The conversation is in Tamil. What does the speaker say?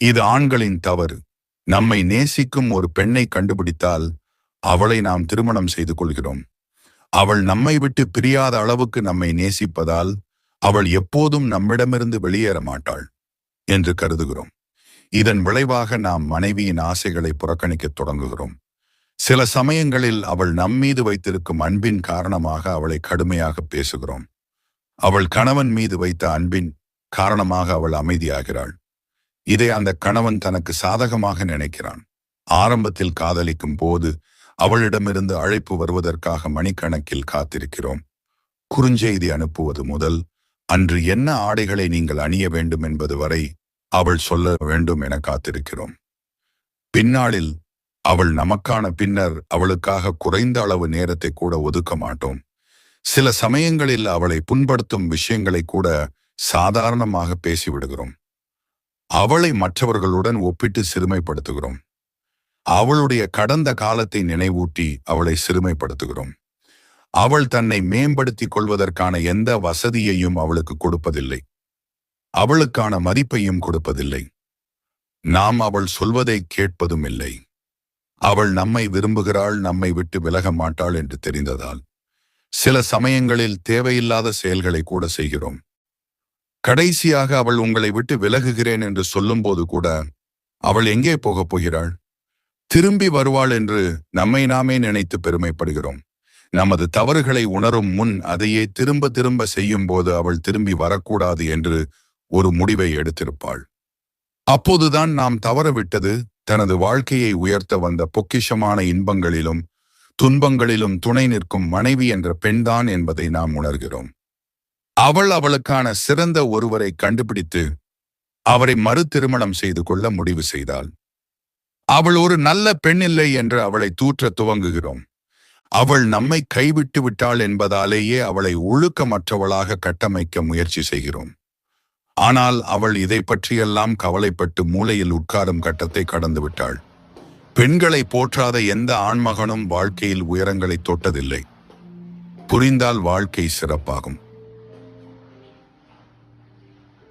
இது ஆண்களின் தவறு. நம்மை நேசிக்கும் ஒரு பெண்ணை கண்டுபிடித்தால் அவளை நாம் திருமணம் செய்து கொள்கிறோம். அவள் நம்மை விட்டு பிரியாத அளவுக்கு நம்மை நேசிப்பதால் அவள் எப்போதும் நம்மிடமிருந்து வெளியேற மாட்டாள் என்று கருதுகிறோம். இதன் விளைவாக நாம் மனைவியின் ஆசைகளை புறக்கணிக்கத் தொடங்குகிறோம். சில சமயங்களில் அவள் நம்மீது வைத்திருக்கும் அன்பின் காரணமாக அவளை கடுமையாக பேசுகிறோம். அவள் கணவன் மீது வைத்த அன்பின் காரணமாக அவள் அமைதியாகிறாள். இதை அந்த கணவன் தனக்கு சாதகமாக நினைக்கிறான். ஆரம்பத்தில் காதலிக்கும் போது அவளிடமிருந்து அழைப்பு வருவதற்காக மணிக்கணக்கில் காத்திருக்கிறோம். குறுஞ்செய்தி அனுப்புவது முதல் அன்று என்ன ஆடைகளை நீங்கள் அணிய வேண்டும் என்பது வரை அவள் சொல்ல வேண்டும் என காத்திருக்கிறோம். பின்னாளில் அவள் நமக்கான பின்னர் அவளுக்காக குறைந்த அளவு நேரத்தை கூட ஒதுக்க மாட்டோம். சில சமயங்களில் அவளை புண்படுத்தும் விஷயங்களை கூட சாதாரணமாக பேசிவிடுகிறோம். அவளை மற்றவர்களுடன் ஒப்பிட்டு சிறுமைப்படுத்துகிறோம். அவளுடைய கடந்த காலத்தை நினைவூட்டி அவளை சிறுமைப்படுத்துகிறோம். அவள் தன்னை மேம்படுத்திக் கொள்வதற்கான எந்த வசதியையும் அவளுக்கு கொடுப்பதில்லை. அவளுக்கான மதிப்பையும் கொடுப்பதில்லை. நாம் அவள் சொல்வதை கேட்பதும் இல்லை. அவள் நம்மை விரும்புகிறாள் நம்மை விட்டு விலக மாட்டாள் என்று தெரிந்ததால். சில சமயங்களில் தேவையில்லாத செயல்களை கூட செய்கிறோம். கடைசியாக அவள் உங்களை விட்டு விலகுகிறேன் என்று சொல்லும்போது கூட அவள் எங்கே போகப் போகிறாள்? திரும்பி வருவாள் என்று நம்மை நாமே நினைத்து பெருமைப்படுகிறோம். நமது தவறுகளை உணரும் முன் அதையே திரும்ப திரும்ப செய்யும் போது அவள் திரும்பி வரக்கூடாது என்று ஒரு முடிவை எடுத்திருப்பாள். அப்போதுதான் நாம் தவறவிட்டது தனது வாழ்க்கையை உயர்த்த வந்த பொக்கிஷமான இன்பங்களிலும் துன்பங்களிலும் துணை நிற்கும் மனைவி என்ற பெண்தான் என்பதை நாம் உணர்கிறோம். அவள் அவளுக்கான சிறந்த ஒருவரை கண்டுபிடித்து அவரை மறு திருமணம் செய்து கொள்ள முடிவு செய்தாள். அவள் ஒரு நல்ல பெண் இல்லை என்று அவளை தூற்ற துவங்குகிறோம். அவள் நம்மை கைவிட்டு விட்டாள் என்பதாலேயே அவளை ஒழுக்கமற்றவளாக கட்டமைக்க முயற்சி செய்கிறோம். ஆனால் அவள் இதை பற்றியெல்லாம் கவலைப்பட்டு மூலையில் உட்காரும் கட்டத்தை கடந்து விட்டாள். பெண்களை போற்றாத எந்த ஆண்மகனும் வாழ்க்கையில் உயரங்களை தொட்டதில்லை. புரிந்தால் வாழ்க்கை சிறப்பாகும்.